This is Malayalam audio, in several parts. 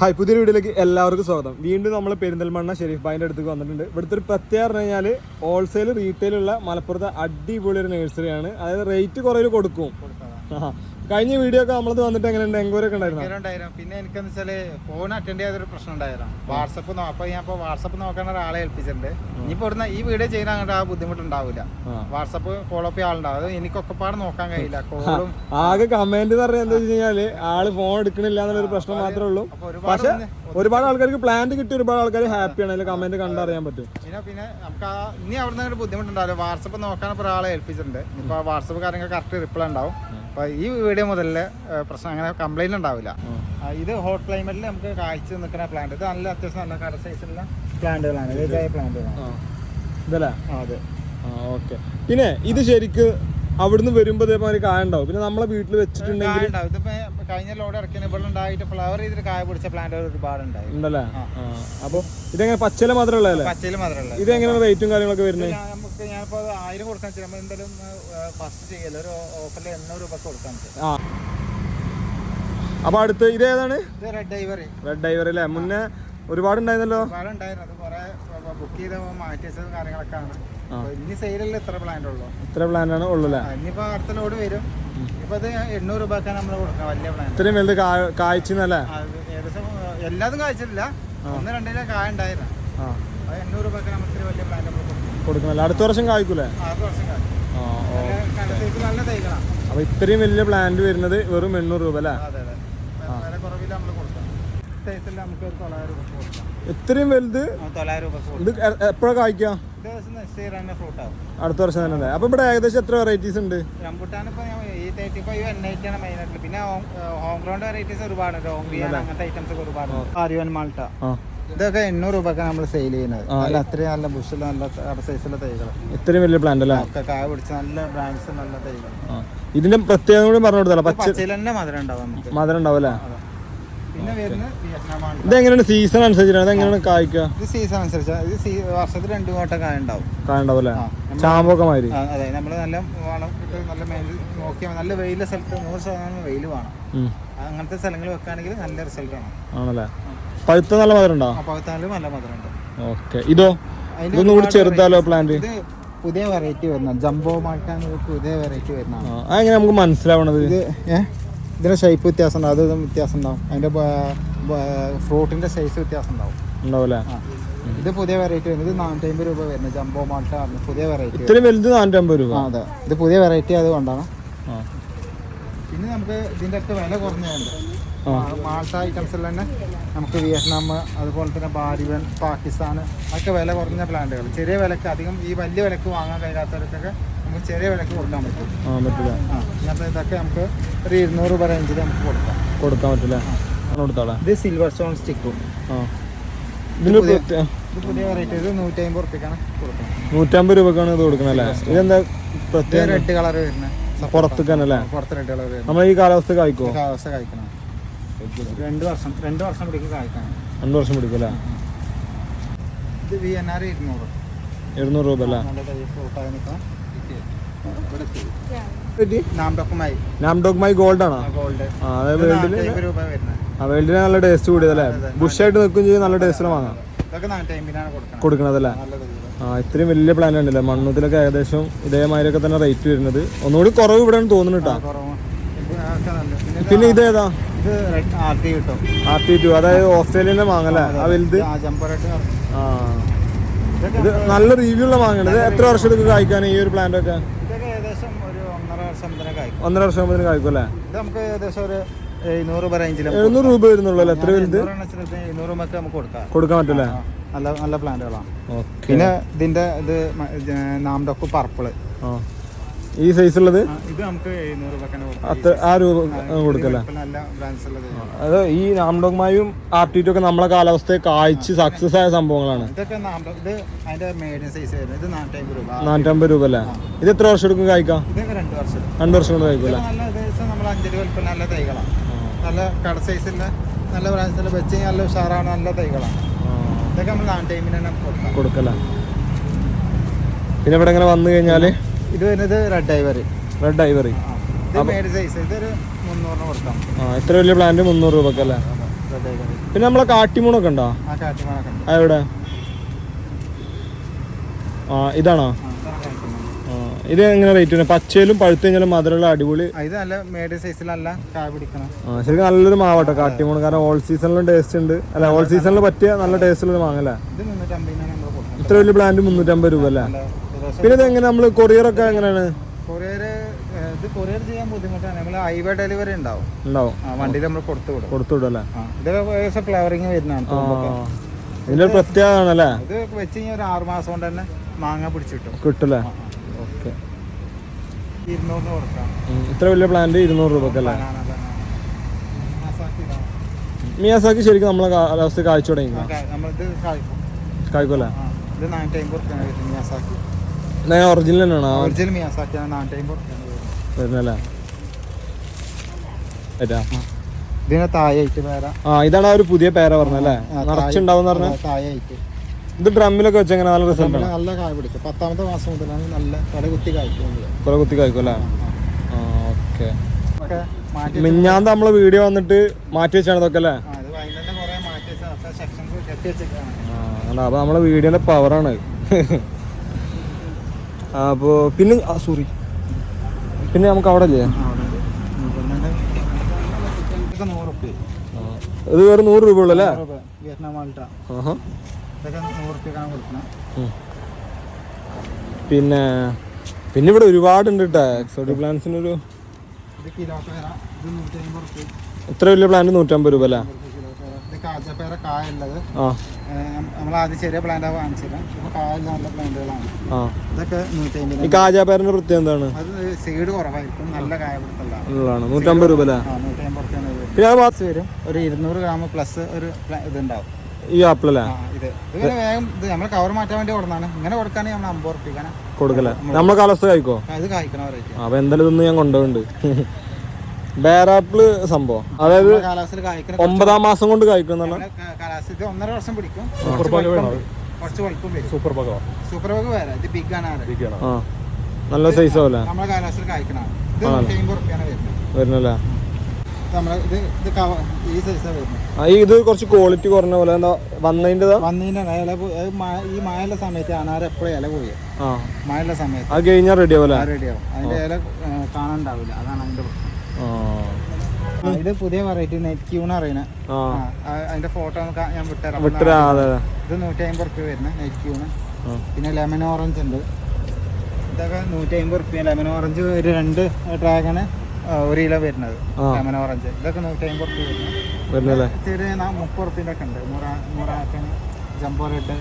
ഹായ് പുതിയൊരു വീഡിയോയിലേക്ക് എല്ലാവർക്കും സ്വാഗതം. വീണ്ടും നമ്മൾ പെരിന്തൽമണ്ണ ഷെരീഫ് ബായിന്റെ അടുത്തേക്ക് വന്നിട്ടുണ്ട്. ഇവിടുത്തെ ഒരു പ്രത്യേകത പറഞ്ഞു കഴിഞ്ഞാൽ ഹോൾസെയിൽ റീറ്റെയിലുള്ള മലപ്പുറത്തെ അടിപൊളി ഒരു നഴ്സറിയാണ് അതായത് റേറ്റ് കുറവിൽ കൊടുക്കും. കഴിഞ്ഞ വീഡിയോ ഒക്കെ നമ്മളത് വന്നിട്ട് എങ്ങനെയുണ്ട്? എൻക്വയറി ഒക്കെ ഉണ്ടായിരുന്നു? പിന്നെ എനിക്കെന്ന് വെച്ചാൽ ഫോൺ അറ്റൻഡ് ചെയ്തൊരു പ്രശ്നം ഉണ്ടായിരുന്നു വാട്സപ്പ് അപ്പൊ ഞാൻ ഇപ്പൊ വാട്സപ്പ് നോക്കാൻ ഒരാളെ ഏൽപ്പിച്ചിട്ടുണ്ട്. ഇനിയിപ്പോ ഇവിടുന്ന് ഈ വീഡിയോ ചെയ്യുന്ന അങ്ങോട്ട് ആ ബുദ്ധിമുട്ടുണ്ടാവില്ല ഉണ്ടാവില്ല വാട്സപ്പ് ഫോളോ അപ്പ് ആളുണ്ടാവും അത് എനിക്കൊക്കെ പാട് നോക്കാൻ കഴിയില്ല. കോളും ആകെ കമന്റ് പറഞ്ഞാൽ എന്താ വെച്ച് കഴിഞ്ഞാൽ ആൾ ഫോൺ എടുക്കണില്ല എന്നുള്ളൊരു പ്രശ്നം മാത്രമേ ഉള്ളൂ. പക്ഷെ ഒരുപാട് ആൾക്കാർക്ക് പ്ലാന്റ് കിട്ടി ഒരുപാട് ആൾക്കാർ ഹാപ്പിയാണ് അതിൽ കമന്റ് കണ്ടറിയാൻ പറ്റും. പിന്നെ പിന്നെ നമുക്ക് ഇനി അവിടുന്ന് ബുദ്ധിമുട്ടുണ്ടാവില്ല. വാട്സപ്പ് നോക്കാൻ ഒരാളെ ഏൽപ്പിച്ചിട്ടുണ്ട്. ഇപ്പൊ വാട്സപ്പ് കാര്യങ്ങൾ കറക്റ്റ് റിപ്ലൈ ഉണ്ടാവും. അപ്പൊ ഈ വീഡിയോ മുതലേ പ്രശ്നം അങ്ങനെ കംപ്ലൈന്റ് ഉണ്ടാവില്ല. ഇത് ഹോട്ട് ക്ലൈമറ്റിൽ നമുക്ക് കാഴ്ച നിൽക്കുന്ന പ്ലാന്റ് ഇത് നല്ല അത്യാവശ്യം നല്ല കട സൈസിലുള്ള പ്ലാന്റുകളാണ് ഇതായ പ്ലാന്റുകളാണ്. ഇതല്ലേ? അതെ. ഓക്കെ പിന്നെ ഇത് ശരിക്ക് അവിടുന്ന് വരുമ്പോ ഇതേമാതിരി കായ ഉണ്ടാവും. പിന്നെ നമ്മളെ വീട്ടിൽ വെച്ചിട്ടുണ്ടെങ്കിൽ. ഇതിപ്പോ കഴിഞ്ഞ ലോഡ് ഇറക്കിയ ഇവിടെ ഉണ്ടായിട്ട് ഫ്ലവർ ചെയ്തിട്ട് കായ പിടിച്ച പ്ലാന്റ് ഒരുപാട് ഉണ്ടായി. ഉണ്ടല്ലേ? അപ്പൊ ഇതെങ്ങനെ പച്ചല മാത്രമേ പച്ചല മാത്രമല്ല? ഇത് എങ്ങനെയാണ് റേറ്റും കാര്യങ്ങളൊക്കെ വരുന്നത്? നമുക്ക് ഞാനിപ്പോ ആയിരം കൊടുക്കാൻ വെച്ചാൽ നമ്മൾ എന്തായാലും ഫസ്റ്റ് ചെയ്യല്ലോ? ഒരു ഓഫറിൽ എണ്ണൂറ് രൂപ കൊടുക്കാൻ ആ. അപ്പൊ അടുത്ത് ഇത് ഏതാണ്? റെഡ് ഐവറി റെഡ് ഡൈവർ അല്ലേ മുന്നേ ഒരുപാട് ഉണ്ടായിരുന്നല്ലോ ഒരുപാട് ഉണ്ടായിരുന്നു കുറെ ബുക്ക് ചെയ്ത മാറ്റി വെച്ചതും കാര്യങ്ങളൊക്കെ ആണ്. ഇനി സെയിലിൽ ഇത്ര പ്ലാന്റ് ഉള്ളൂ. ഇത്ര പ്ലാൻ ആണ് ഉള്ളല്ലേ ആ, ഇനിയിപ്പോ അടുത്ത ലോഡ് വരും. ഇപ്പൊ അത് എണ്ണൂറ് രൂപക്കാണ് നമ്മൾ കൊടുക്കുക വലിയ പ്ലാന്റ് ഇത്രയും വലുത് കായ്ച്ചല്ലേ ഏകദേശം എല്ലാതും കാഴ്ചയില്ല ഒന്ന് രണ്ടിലെ കായ ഉണ്ടായിരുന്നു. എണ്ണൂറ് രൂപക്ക് നമുക്ക് ഇത്തിരി വലിയ പ്ലാന്റ് കൊടുക്കണല്ലേ അടുത്ത വർഷം കായ്ക്കൂലേ? ആ അപ്പൊ ഇത്രയും വലിയ പ്ലാന്റ് വരുന്നത് വെറും എണ്ണൂറ് രൂപ അല്ലേ? ഇത്രയും വലുത് ഇത് എപ്പോഴാ കായ്ക്കുക അടുത്ത വർഷം തന്നെ അപ്പൊ ഇവിടെ ഏകദേശം എത്ര വെറൈറ്റീസ് ഉണ്ട്? പിന്നെ ഹോം ഗ്രൗണ്ട് വെറൈറ്റീസ് ഒരുപാട് അങ്ങനത്തെ ഐറ്റംസ് ഒക്കെ ഒരുപാട് ആര്യവൻ മാൾട്ട. ഇതൊക്കെ എണ്ണൂറ് രൂപക്കാണ് നമ്മൾ സെയിൽ ചെയ്യുന്നത്. നല്ല അത്രയും നല്ല ബുഷ് നല്ല സൈസിലെ തൈകൾ ഇത്രയും വലിയ പ്ലാന്റ് അല്ലേ? ഒക്കെ കായ പിടിച്ച നല്ല ബ്രാൻഡ്സ് നല്ല തൈകൾ. ഇതിന്റെ പ്രത്യേകത കൂടി പറഞ്ഞു കൊടുത്തല്ലോ പച്ച പച്ചയിൽ തന്നെ മധുരം ഉണ്ടാവും മധുരം ഉണ്ടാവും അല്ലേ? ഇതെങ്ങനെയാണ് സീസൺ അനുസരിച്ചാണ് ഇതെങ്ങനെയാണ് കായ്ക്കുക ഇത് സീസൺ അനുസരിച്ചാണ് ഇത് വർഷത്തിൽ രണ്ടു കോട്ട കായ ഉണ്ടാവും. കായ ഉണ്ടാവും അല്ലേ? ചാമ്പൊക്കെ മാതിരി. അതെ. നമ്മൾ നല്ല വളം ഇട്ട് നല്ല മെയിൻ നോക്കിയാൽ നല്ല വെയിലുള്ള സ്ഥലത്ത് നൂറ് ശതമാനം വെയിൽ വേണം. അങ്ങനത്തെ സ്ഥലങ്ങൾ വെക്കുകയാണെങ്കിൽ നല്ല റിസൾട്ട് ആണ്. ആണല്ലേ? പഴുത്ത നല്ല മധുരം ഉണ്ടോ നല്ല ഓക്കെ. ഇതോ? ഇതൊന്നും കൂടി ചെറുതാലോ പ്ലാന്റ് പുതിയ വെറൈറ്റി വരുന്ന ജംബോ മാൾട്ടാൻ പുതിയ വെറൈറ്റി വരുന്ന അതെങ്ങനെ നമുക്ക് മനസ്സിലാവണത്? ഇത് ഇതിന്റെ ഷേപ്പ് വ്യത്യാസം ഉണ്ടാവും അതും വ്യത്യാസം ഉണ്ടാവും അതിന്റെ ഫ്രൂട്ടിന്റെ സൈസ് വ്യത്യാസം ഉണ്ടാവും ഉണ്ടാവല്ലേ ഇത് പുതിയ വെറൈറ്റി വരുന്നത് ഇത് നാനൂറ്റി രൂപ വരുന്നത് ജംബോ മാൾട്ട പുതിയ വെറൈറ്റി ഇത്ര വലുത് നാനൂറ്റമ്പത് രൂപ? അതെ. ഇത് പുതിയ വെറൈറ്റി അതുകൊണ്ടാണ് കൊണ്ടാണ് പിന്നെ നമുക്ക് ഇതിന്റെ ഒക്കെ വില കുറഞ്ഞുണ്ട്. മാൾട്ട ഐറ്റംസിൽ തന്നെ നമുക്ക് വിയറ്റ്നാം അതുപോലെ തന്നെ ബാരിവൻ പാകിസ്ഥാൻ അതൊക്കെ വില കുറഞ്ഞ പ്ലാന്റുകൾ ചെറിയ വിലക്ക് അധികം ഈ വലിയ വിലക്ക് വാങ്ങാൻ കഴിയാത്തവർക്കൊക്കെ നമുക്ക് ചെറിയ വിലക്ക് കൊടുക്കാൻ പറ്റും. പറ്റില്ല. ആ ഇങ്ങനത്തെ ഇതൊക്കെ നമുക്ക് ഒരു ഇരുന്നൂറ് രൂപ റേഞ്ചിൽ നമുക്ക് കൊടുക്കാം. കൊടുക്കാൻ പറ്റില്ല. ഇത് സിൽവർ സ്റ്റോൺ സ്റ്റിക്കും പുതിയ- വെറൈറ്റി ഇത് നൂറ്റി അമ്പത് റുപ്യക്കാണ് കൊടുക്കുന്നത്. നൂറ്റമ്പത് രൂപക്കാണ് ഇത് കൊടുക്കണല്ലേ ഇതെന്താ ഇത് പ്രത്യേക റെഡ് കളർ വരുന്നത്. പുറത്തേക്കാണല്ലേ പുറത്ത് റെഡ് കളർ നമ്മൾ ഈ കാലാവസ്ഥ കായ്ക്കോ കാലാവസ്ഥ കഴിക്കണം രണ്ട് വർഷം രണ്ട് വർഷം പിടിക്കും കായ്ക്കാൻ രണ്ട് വർഷം പിടിക്കും അല്ലേ? ഇത് വി എൻ ആർ ഇരുന്നൂറ്. എഴുന്നൂറ് രൂപ അല്ലേ? മൈ ഗോൾഡ് ആണോ? വേൾഡിന് നല്ല ടേസ്റ്റ് കൂടിയതല്ലേ ബുഷായിട്ട് നിൽക്കുകയും ചെയ്യും നല്ല ടേസ്റ്റിൽ വാങ്ങാം. കൊടുക്കണതല്ലേ ആ ഇത്രയും വലിയ പ്ലാൻ ഉണ്ടല്ലേ? മണ്ണൂത്തിലൊക്കെ ഏകദേശം ഇതേമാതിരിയൊക്കെ തന്നെ റേറ്റ് വരുന്നത്. ഒന്നുകൂടി കുറവ് ഇവിടെ തോന്നുന്നു കേട്ടോ പിന്നെ ഇതേതാ ഇത് കിട്ടും. ആർ ടി ടു അതായത് ഓസ്ട്രേലിയയിലെ മാങ്ങല്ലേ ആ വലുത്? ആ ഇത് നല്ല റിവ്യൂ ഉള്ള ഇത് എത്ര വർഷം എടുക്കും കായ്ക്കാൻ ഈ ഒരു പ്ലാന്റ് ഒക്കെ? ഒന്നര വർഷം ആകുമ്പോൾ കായ്ക്കും. അല്ലേ? നമുക്ക് ഏകദേശം ഒരു എഴുന്നൂറ് രൂപ വരുന്നുള്ളൂ അല്ലേ? എത്ര വലുത്? കൊടുക്കാൻ പറ്റില്ല നല്ല നല്ല പ്ലാന്റുകളാണ് പിന്നെ ഇതിന്റെ ഇത് നാംഡോക്ക് പർപ്പിൾ. ആ. ഈ സൈസ് ഉള്ളത് ഇത് നമുക്ക് അത്ര ആ രൂപ കൊടുക്കല്ലേ? അത് ഈ നാംഡോഗ്മായും ആർ ടി ഒക്കെ നമ്മളെ കാലാവസ്ഥയെ കായ്ച്ച് സക്സസ് ആയ സംഭവങ്ങളാണ്. നാനൂറ്റമ്പത് രൂപ. അല്ലേ ഇത് എത്ര വർഷം എടുക്കും കായ്ക്കാം? രണ്ടു വർഷം കൊണ്ട് കായ്ക്കും നല്ല കട സൈസില്ല നല്ല ബ്രാൻഡ്സിൽ വെച്ച് നല്ല ഉഷാറാണ് നല്ല തൈകളാണ് ഇതൊക്കെ നമ്മൾ നാനൂറ്റി അമ്പതിന് തന്നെ കൊടുക്കാം. കൊടുക്കല്ലേ? പിന്നെ ഇവിടെ ഇങ്ങനെ വന്നു കഴിഞ്ഞാൽ? ഇത് വരുന്നത് റെഡ് ഐവറി റെഡ് ഐവറി ഇത് മേഡ് സൈസ് ഇതൊരു മുന്നൂറിന് കൊടുക്കാം. ആ ഇത്ര വലിയ പ്ലാന്റ് മുന്നൂറ് റെഡ് ഐവറി പിന്നെ നമ്മളെ കാട്ടിമൂണൊക്കെ ഉണ്ടോ? ആ കാറ്റുമാനൊക്കെ ഉണ്ട് എവിടെ? ആ ഇതാണോ? ഇത് എങ്ങനെ റേറ്റ് വരുന്നത് പച്ചയിലും പഴുത്തു കഴിഞ്ഞാലും മധുരമുള്ള അടിപൊളി ഇത് നല്ല മീഡിയം സൈസിൽ നല്ല കായ പിടിക്കണം. ശരിക്കും നല്ലൊരു മാവട്ടോ കാട്ടിമൂണ്. കാരണം ഓൾ സീസണിലും ടേസ്റ്റ് ഉണ്ട്. അല്ല ഓൾ സീസണിൽ പറ്റിയ നല്ല ടേസ്റ്റ് ഉള്ളത് മാങ്ങ അല്ലേ? ഇത് മുന്നൂറ്റമ്പതിനാണ് നമ്മൾ കൊടുക്കുന്നത്. ഇത്ര വലിയ പ്ലാന്റ് മുന്നൂറ്റമ്പത് രൂപ അല്ലേ? പിന്നെ ഇതെങ്ങനെ നമ്മൾ കൊറിയറൊക്കെ എങ്ങനെയാണ്? കൊറിയർ ഇത് കൊറിയർ ചെയ്യാൻ ബുദ്ധിമുട്ടാണ്. നമ്മൾ ഹൈവേ ഡെലിവറി ഉണ്ടാവും. ഉണ്ടാവും. ആ വണ്ടിയിൽ നമ്മൾ കൊടുത്തു വിടും. കൊടുത്തു വിടും അല്ലേ ആ ഇത് ഏകദേശം ഫ്ലവറിങ് വരുന്നതാണ് ആ. തുമ്പൊക്കെ. ഇതിന്റെ ഒരു പ്രത്യേകത ഇത് വെച്ച് കഴിഞ്ഞാൽ ഒരു ആറ് മാസം കൊണ്ട് തന്നെ മാങ്ങ ഓക്കെ. ഇരുന്നൂറിന് കൊടുക്കാം. ഇത്ര വലിയ പ്ലാന്റ് ഇരുന്നൂറ് മിയാസാക്കി ശരിക്കും നമ്മളെ കാലാവസ്ഥ കാഴ്ച തുടങ്ങി ആ, കാ- നമ്മളിത് കായ്ക്കും. കായ്ക്കല്ലേ ആ, ഇത് നാനൂറ്റി അമ്പത് റുപ്യാണ് വരുന്നത് മിയാസാക്കി. ഒറിജിനൽ തന്നെയാണോ? ഒറിജിനൽ മിയാസാക്കിയാണ് വരുന്നല്ലേ? ഇതിന് ആ ഇതാണ് ഒരു പുതിയ പേര പറഞ്ഞല്ലേ നിറച്ചുണ്ടാവും പറഞ്ഞ? ഇത് ഡ്രമ്മിലൊക്കെ വെച്ച് എങ്ങനെ നല്ല റിസൾട്ട് നല്ല കായ പിടിക്കും. പത്താമത്തെ മാസം മുതലാണ് നല്ല കട കുത്തി കുത്തി കായ്ക്കും അല്ലേ? ആ ഓക്കെ. ഒക്കെ മാറ്റി മിഞ്ഞാന്ന് നമ്മളെ വീഡിയോ വന്നിട്ട് മാറ്റി വെച്ചാണ് ഇതൊക്കെ അല്ലേ? അപ്പൊ നമ്മളെ വീഡിയോന്റെ പവറാണ് അപ്പോ പിന്നെ സോറി പിന്നെ നമുക്ക് അവിടെ. അല്ലേ ഇത് വേറെ നൂറ് രൂപ ഉള്ളു അല്ലേ. പിന്നെ പിന്നെ ഇവിടെ ഒരുപാടുണ്ട് കേട്ടോ എക്സോട്ടിക് പ്ലാന്റ്സിനൊരു ഇത് കിലോ പേര ഇത് നൂറ്റി അമ്പത് റുപ്യ. ഇത്ര വലിയ പ്ലാന്റ് നൂറ്റമ്പത് രൂപ അല്ലേ? കിലോ പേര ഇത് കാജപ്പേര കായ ഉള്ളത് ആ നമ്മൾ ആദ്യം ചെറിയ പ്ലാന്റ് വാങ്ങിച്ചില്ല ഇത് കായുള്ള നല്ല പ്ലാന്റുകളാണ് ആ. ഇതൊക്കെ നൂറ്റി ഈ കാജാപ്പേരന്റെ പ്രത്യേകം എന്താണ്? അത് സീഡ് കുറവായിരിക്കും. നല്ല കായ നൂറ്റമ്പത് രൂപ നൂറ്റി അമ്പത് പിന്നെ പ്ലസ് വരും. ഒരു ഇരുന്നൂറ് ഗ്രാം പ്ലസ് ഒരു ഇതുണ്ടാവും. ഈ ആപ്പിളല്ലേ ഇത്. വേഗം ഇത് നമ്മൾ കവർ മാറ്റാൻ വേണ്ടി കൊടുക്കുന്നതാണ്. ഇങ്ങനെ കൊടുക്കുകയാണെങ്കിൽ നമ്മൾ അമ്പത് കൊടുക്കല്ലേ? നമ്മൾ കാലാവസ്ഥ കഴിക്കോ അത് കായ്ക്കണ അപ്പൊ എന്തായാലും ഇതൊന്നും ഞാൻ കൊണ്ടുപോകുന്നുണ്ട്. ബേറാപ്പിൾ സംഭവം. അതായത് ഒമ്പതാം മാസം കൊണ്ട് കായ്ക്കും ഒന്നര വർഷം പിടിക്കും. കുറച്ച് വലുപ്പം- വരും. സൂപ്പർ സൂപ്പർ ബഗ് വേറെ. ഇത് ബിഗ് ആണ് നല്ല സൈസ് നമ്മളെ കാലാവസ്ഥയിൽ ഇത് നൂറ്റി അമ്പത് റുപ്യാണ് വരുന്നത്. വരുന്നല്ലേ? ഈ സൈസാണ് വരുന്നത്. ആ ഇത് കുറച്ച് ക്വാളിറ്റി കുറഞ്ഞ പോലെ എന്താ വന്നതിന്റെ ഈ മഴയുള്ള സമയത്ത് അനാറ് എപ്പോഴും ഇല പോയി. ആ. മഴയുള്ള സമയത്ത്. അത് കഴിഞ്ഞാൽ റെഡിയാവും അതിന്റെ ഇല കാണാണ്ടാവില്ല അതാണ് അതിന്റെ പ്രശ്നം. ഇത് പുതിയ വെറൈറ്റി നെറ്റ് ക്യൂൺ എന്ന് പറയുന്നത് അതിന്റെ ഫോട്ടോ നമുക്ക് ഞാൻ വിട്ടുതരാം. ഇത് നൂറ്റി അമ്പത് റുപ്യ വരുന്നത് നെറ്റ് ക്യൂണ്. പിന്നെ ലെമൺ ഓറഞ്ച് ഉണ്ട്. ഇതൊക്കെ നൂറ്റി അമ്പത് റുപ്യ ലെമൺ ഓറഞ്ച് ഒരു രണ്ട് ഡ്രാഗണ് ഒരു കിലോ വരുന്നത്. ലെമൺ ഓറഞ്ച് ഇതൊക്കെ നൂറ്റി അമ്പത് റുപ്യ വരുന്നത് ചെറിയ മുപ്പത് റുപ്യന്റെ ഒക്കെ ഉണ്ട്. നൂറ നൂറാക്കന് ജംബോ റെഡ്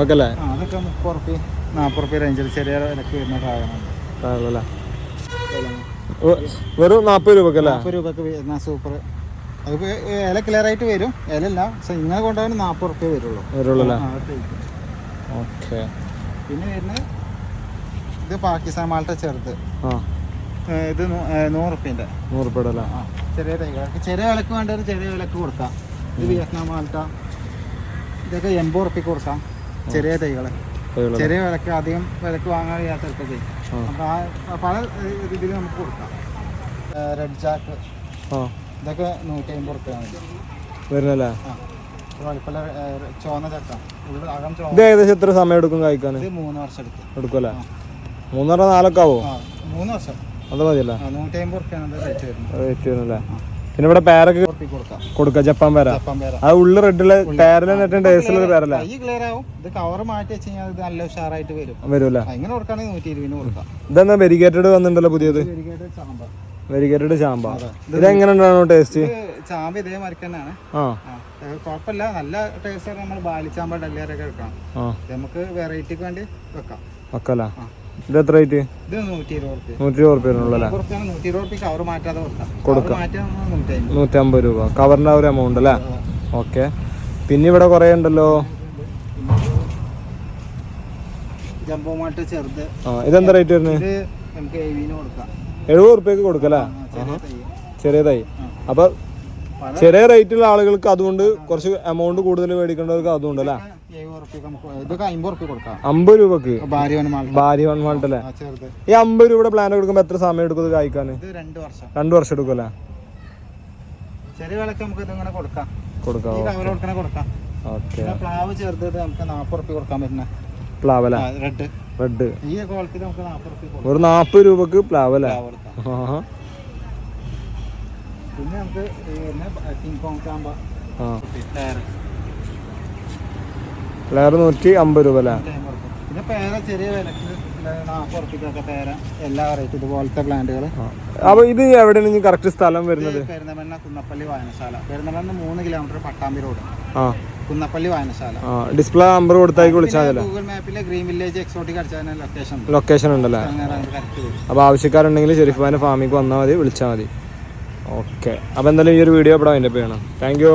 ഓക്കെ അല്ലേ അതൊക്കെ മുപ്പത് റുപ്യ നാൽപ്പത് റുപ്യ റേഞ്ചിൽ ചെറിയ വിലക്ക് വരുന്ന ഡ്രാഗണുണ്ട് വെറും നാൽപ്പത് രൂപക്കല്ലേ നാൽപ്പത് രൂപക്ക് വരുന്ന സൂപ്പർ അത് ഇല ക്ലിയർ ആയിട്ട് വരും. ഇലല്ല പക്ഷെ ഇങ്ങനെ കൊണ്ടുപോകാൻ നാൽപ്പത് റുപ്യ വരുള്ളൂ. അത്. ഓക്കെ. പിന്നെ വരുന്നത് ഇത് പാകിസ്ഥാൻ മാൾട്ട ചെറുത്. ഇത് നൂ- ഏ, നൂറ് റുപ്യന്റെ. നൂറ് രൂപയുടെ അല്ലേ? ചെറിയ തൈകളൊക്കെ ചെറിയ വിലക്ക് വേണ്ടവർ ചെറിയ വിലക്ക് കൊടുക്കാം. ഇത് വിയറ്റ്നാം മാൾട്ട ഇതൊക്കെ എൺപത് റുപ്യക്ക് കൊടുക്കാം. ചെറിയ തൈകൾ ചെറിയ വിലക്ക് അധികം വിലക്ക് വാങ്ങാൻ ആ പല രീതിയിൽ നമുക്ക് കൊടുക്കാം. റെഡ് ചാക്ക് ഇതൊക്കെ നൂറ്റി അമ്പത് റുപ്യാണ് വരുന്നല്ലേ? ചക്ക. ഇത് ഏകദേശം എത്ര സമയം എടുക്കും കഴിക്കാൻ ഇത് മൂന്ന് വർഷം എടുക്കും. എടുക്കുമല്ലേ മൂന്നര നാലൊക്കെ ആവോ? മൂന്ന് വർഷം. അത് മതിയല്ലേ? നൂറ്റി അമ്പത് റുപ്യാണ് റേറ്റ് വരുന്നത്. റേറ്റ് വരുന്നല്ലേ? പിന്നെ ഇവിടെ പേരൊക്കെ കൊടുക്ക. ജപ്പാൻ പേര. അത് ഉള്ളു റെഡിൽ പേരല നെറ്റും ടേസ്റ്റിലുള്ള പേരല്ലേ? കൈ ക്ലിയർ ആവും. ഇത് കവർ മാറ്റി വെച്ച് കഴിഞ്ഞാൽ ഇത് നല്ല ഉഷാറായിട്ട് വരും. വരൂല്ലേ ആ, ഇങ്ങനെ കൊടുക്കുകയാണെങ്കിൽ നൂറ്റി ഇരുപതിന് കൊടുക്കാം. ഇതെന്നാ വെരിഗേറ്റഡ് വന്നിട്ടുണ്ടല്ലോ പുതിയത്? വെരിഗേറ്റഡ് ചാമ്പ. ഇതെങ്ങനെ ഉണ്ടാണോ ടേസ്റ്റ് ചാമ്പ് ഇതേ മരിക്കാണ് ആ. കുഴപ്പമില്ല. നല്ല ടേസ്റ്റ് നമ്മൾ ബാലിച്ചാമ്പ ഡല്ലേരൊക്കെ വെക്കാം നമുക്ക് വെറൈറ്റിക്ക് വേണ്ടി വെക്കാം. ഒക്കല്ല ആ. ഇത് എത്ര റേറ്റ് നൂറ്റി ഇരുപത് റുപ്യ നൂറ്റി ഇരുപത് റുപ്യ ഉള്ളല്ലേ കുറച്ചാണ് നൂറ്റി ഇരുപത് റുപ്യ കവർ മാറ്റാതെ കൊടുക്കാം. കൊടുക്കാം. കവർ മാറ്റിയാൽ നൂറ്റി അമ്പത് രൂപ. കവറിന്റെ ഒരു എമൗണ്ട് അല്ലേ? ഓക്കെ പിന്നെ ഇവിടെ കുറേ ഉണ്ടല്ലോ. ആ ഇതെന്താ റേറ്റ് വരുന്നത് എഴുപത് റുപ്യക്ക് കൊടുക്കല്ലേ ആ, ചെറിയ തൈ. ചെറിയതായി അപ്പൊ പല ചെറിയ റേറ്റുള്ള ആളുകൾക്ക് അതുകൊണ്ട് കുറച്ച് എമൗണ്ട് കൂടുതൽ മേടിക്കേണ്ടവർക്ക് അതുകൊണ്ട് അല്ലേ? അമ്പത് രൂപക്ക്? ഭാര്യ മാൾട്ടല്ലേ ഈ അമ്പത് രൂപയുടെ പ്ലാൻ എടുക്കുമ്പോൾ എത്ര സമയം എടുക്കും ഇത് കായ്ക്കാൻ രണ്ടു വർഷം. രണ്ട് വർഷം എടുക്കും അല്ലേ? ചെറിയ വിലക്ക് നമുക്ക് ഇതിങ്ങനെ കൊടുക്കാം. കൊടുക്കാം കൊടുക്കാം. പ്ലാവ് നമുക്ക് റുപ്യ കൊടുക്കാൻ പറ്റുന്ന. പ്ലാവല റെഡ് റെഡ് ഈ നമുക്ക് ഒരു നാപ്പത് രൂപക്ക് പ്ലാവല പ്ലാവ് പിന്നെ നമുക്ക് കിങ് കോങ് ചാമ്പ ആ. ടയർ ലെയർ നൂറ്റി അമ്പത് രൂപ അല്ലേ? പിന്നെ പേര ചെറിയ വിലക്ക് പേര എല്ലാ വെറൈറ്റി ഇതുപോലത്തെ പ്ലാന്റുകൾ അപ്പൊ ഇത് എവിടെയാണ് കറക്റ്റ് സ്ഥലം വരുന്നത്? പെരുന്തമണ്ണ കുന്നപ്പള്ളി വായനശാല. പെരുന്തമണ്ണ മൂന്ന് കിലോമീറ്റർ പട്ടാമ്പി റോഡ് ആ. കുന്നപ്പള്ളി വായനശാല. ഡിസ്പ്ലേ നമ്പർ വിളിച്ചാൽ ഗൂഗിൾ മാപ്പിലെ ഗ്രീൻ വില്ലേജ് എക്സോട്ടിക് അടിച്ചാൽ ലൊക്കേഷൻ ലൊക്കേഷൻ ഉണ്ടല്ലേ? അപ്പൊ അപ്പോൾ ആവശ്യക്കാരുണ്ടെങ്കിൽ ഷെരീഫ് ഭായിന്റെ ഫാമിക്ക് വന്നാൽ മതി വിളിച്ചാൽ മതി. ഓക്കെ അപ്പോൾ എന്തായാലും ഈ ഒരു വീഡിയോ ഇവിടെ അതിന്റെ ചെയ്യണം. Thank you